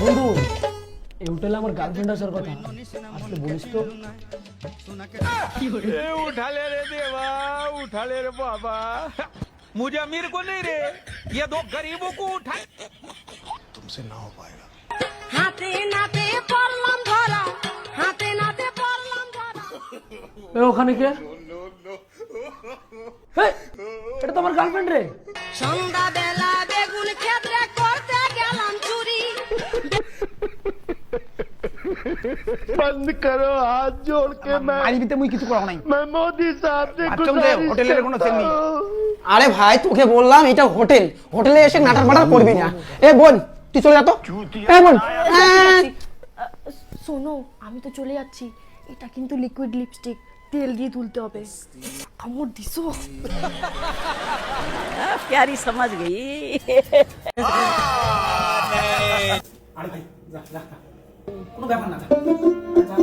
বন্ধু এই হোটেলে আমার গার্লফ্রেন্ড আসার কথা আসলে বলিস তো ए उठा ले रे देवा उठा ले रे बाबा मुझे अमीर को नहीं रे ये दो गरीबों को उठा হাতে নাতে পড়লাম ধরা হাতে নাতে পড়লাম ধরা এ ওখানে কে এই, এটা তো আমার গার্লফ্রেন্ড রে সন্ধ্যা বেলা মারিবিতে মুই কিছু করা নাই হোটেলের কোনো সেল নেই আরে ভাই তোকে বললাম এটা হোটেল হোটেলে এসে নাটার মাটার করবি না এ বোন তুই চলে যা তো এ বোন আহ, শোনো আমি তো চলে যাচ্ছি এটা কিন্তু লিকুইড লিপস্টিক তেল দিয়ে তুলতে হবে কামড় দিছো प्यारी समझ गई আরে ভাই যা যা যা। কোনো ব্যাপার না যা। যা।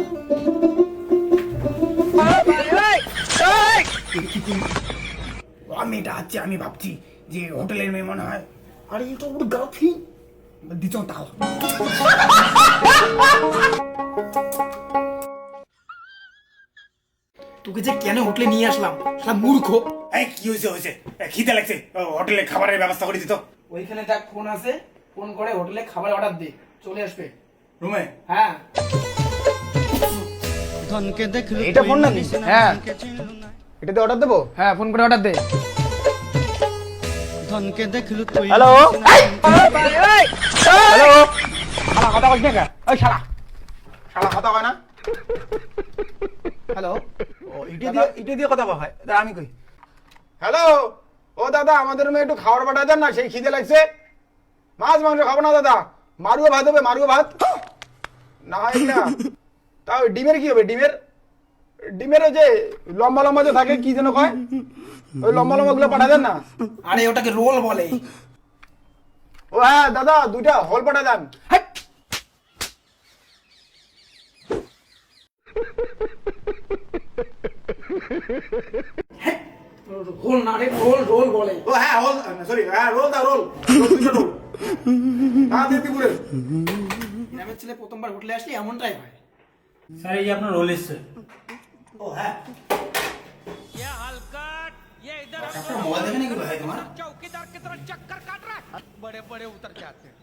ও মেয়েটা আছে আমি ভাবছি যে হোটেলের মেয়ে মনে হয়। আরে এটা ওর দিচ্ছ তাও। তোকে যে কেন হোটেলে নিয়ে আসলাম সেটা মূর্খ। এই কি হয়েছে হয়েছে? খিদে লাগছে। হোটেলে খাবারের ব্যবস্থা করে দিত। ওইখানে দেখ ফোন আছে ফোন করে হোটেলে খাবার অর্ডার দে। চলে আসবে। রুমে? হ্যাঁ। এটা ফোন নাকি? হ্যাঁ। এটাতে অর্ডার দেবো? হ্যাঁ ফোন করে অর্ডার দে। হ্যালো? হ্যালো? শালা কথা কইছ না ওই শালা। শালা কথা কয় না? হ্যালো? ও ইটে দিয়ে ইটে দিয়ে কথা কয় আমি কই? হ্যালো? ও দাদা আমাদের রুমে একটু খাবার পাঠায় দেন না সেই খিদে লাগছে। মাছ মাংস খাব না দাদা। মারুও ভাত হবে মারুও ভাত। না হয় না। তাও ডিমের কি হবে? ডিমের ডিমের যে লম্বা লম্বা যে থাকে কি যেন কয়? ওই লম্বা লম্বা গুলো পাঠা দেন না? আরে ওটাকে রোল বলে। ও হ্যাঁ দাদা দুইটা হল পাঠা দেন! রোল না রে রোল রোল বলে। ও হ্যাঁ হল সরি হ্যাঁ রোল দাও রোল। রোল দুইটা রোল। হ্যাঁ দিদি পুরে গ্রামের ছেলে প্রথমবার হোটেলে আসলে এমনটাই হয় স্যার এই আপনার রোল এসছে ও হ্যাঁ ये हलकट ये इधर আপনার মোবাইল দেখে নাকি ভাই তোমার चौकीदार की तरह चक्कर काट रहा है बड़े बड़े उतर जाते हैं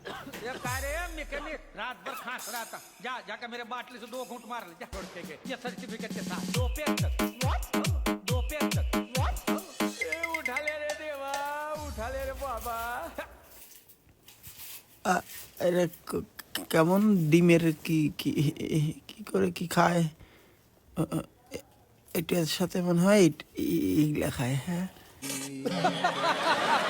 ये कह रहे हैं मैकेनिक रात भर खांस रहा था जा जाकर मेरे बाटली से दो घूंट मार ले जा छोड़ के गए ये सर्टिफिकेट के साथ दो पेज तक दो पेज तक ए, उठा ले रे देवा उठा ले रे बाबा আ- এটা ক- ক- কেমন ডিমের কি কি করে কি খায়? এটার সাথে মনে হয় এইগুলা খায় হ্যাঁ।